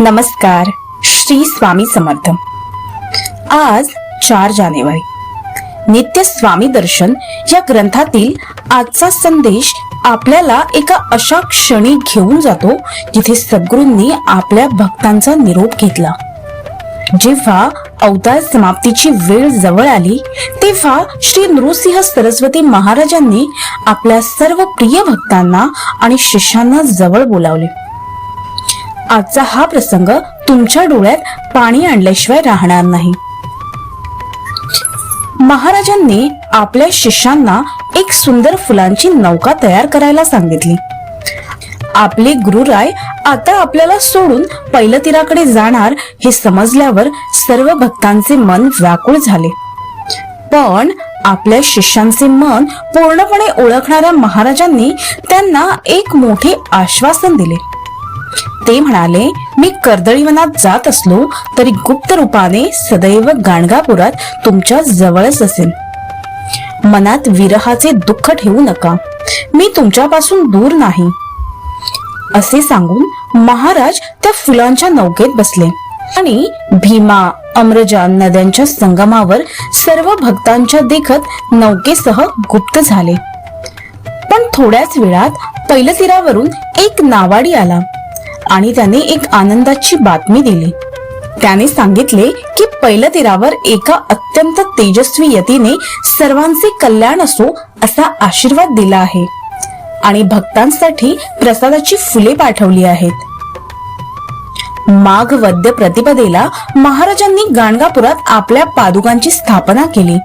नमस्कार श्री स्वामी समर्थ. आज चार जानेवारी. नित्य स्वामी दर्शन या ग्रंथातील आजचा संदेश आपल्याला एका अशा क्षणी घेऊन जातो जिथे सद्गुरूंनी आपल्या भक्तांचा निरोप घेतला. जेव्हा अवतार समाप्तीची वेळ जवळ आली तेव्हा श्री नृसिंह सरस्वती महाराजांनी आपल्या सर्व प्रिय भक्तांना आणि शिष्यांना जवळ बोलावले. आजचा हा प्रसंग तुमच्या डोळ्यात पाणी आणल्याशिवाय राहणार नाही. महाराजांनी आपल्या शिष्यांना एक सुंदर फुलांची नौका तयार करायला सांगितली. आपले गुरुराय आता आपल्याला सोडून पैलतीराकडे जाणार हे समजल्यावर सर्व भक्तांचे मन व्याकुळ झाले. पण आपल्या शिष्यांचे मन पूर्णपणे ओळखणाऱ्या महाराजांनी त्यांना एक मोठे आश्वासन दिले. ते म्हणाले मी कर्दळीवनात जात असलो तरी गुप्त रूपाने सदैव गाणगापुरात तुमच्या जवळच असेल. मनात विरहाचे दुःख ठेवू नका. मी तुमच्यापासून दूर नाही. असे सांगून महाराज त्या फुलांच्या नौकेत बसले आणि भीमा अमरजा नद्यांच्या संगमावर सर्व भक्तांच्या देखत नौकेसह गुप्त झाले. पण थोड्याच वेळात पैलतीरावरून एक नावाडी आला. आणि त्याने एक आनंदाची बातमी दिली. त्याने सांगितले की पैलतीरावर एका अत्यंत तेजस्वी यतीने सर्वांचे कल्याण असो असा आशीर्वाद दिला आहे. आणि भक्तांसाठी प्रसादाची फुले पाठवली आहेत. माघ वद्य प्रतिपदेला महाराजांनी गाणगापुरात आपल्या पादुकांची स्थापना केली.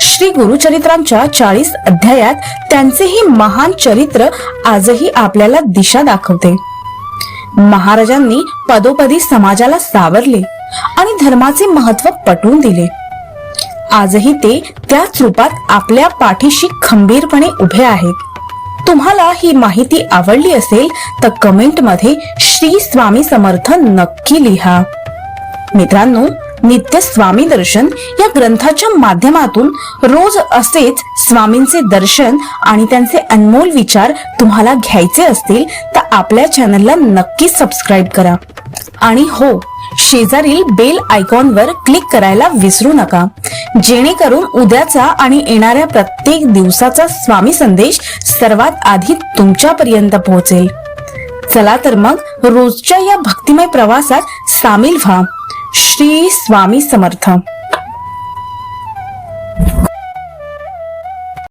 श्री गुरुचरित्रांच्या चाळीस अध्यायात त्यांचे हे महान चरित्र आजही आपल्याला दिशा दाखवते. महाराजांनी पदोपदी समाजाला सावरले आणि धर्माचे महत्त्व पटवून दिले. आजही ते त्याच रूपात आपल्या पाठीशी खंबीरपणे उभे आहेत. तुम्हाला ही माहिती आवडली असेल तर कमेंटमध्ये श्री स्वामी समर्थ नक्की लिहा. मित्रांनो नित्य स्वामी दर्शन या ग्रंथाच्या माध्यमातून रोज असेच स्वामींचे दर्शन आणि त्यांचे अनमोल विचार तुम्हाला घ्यायचे असतील तर आपल्या चॅनलला नक्की सबस्क्राईब करा. आणि हो शेजारील बेल आयकॉनवर क्लिक करायला विसरू नका. जेणेकरून उद्याचा आणि येणाऱ्या प्रत्येक दिवसाचा स्वामी संदेश सर्वात आधी तुमच्यापर्यंत पोहोचेल. चला तर मग रोजच्या या भक्तिमय प्रवासात सामील व्हा. श्री स्वामी समर्थ.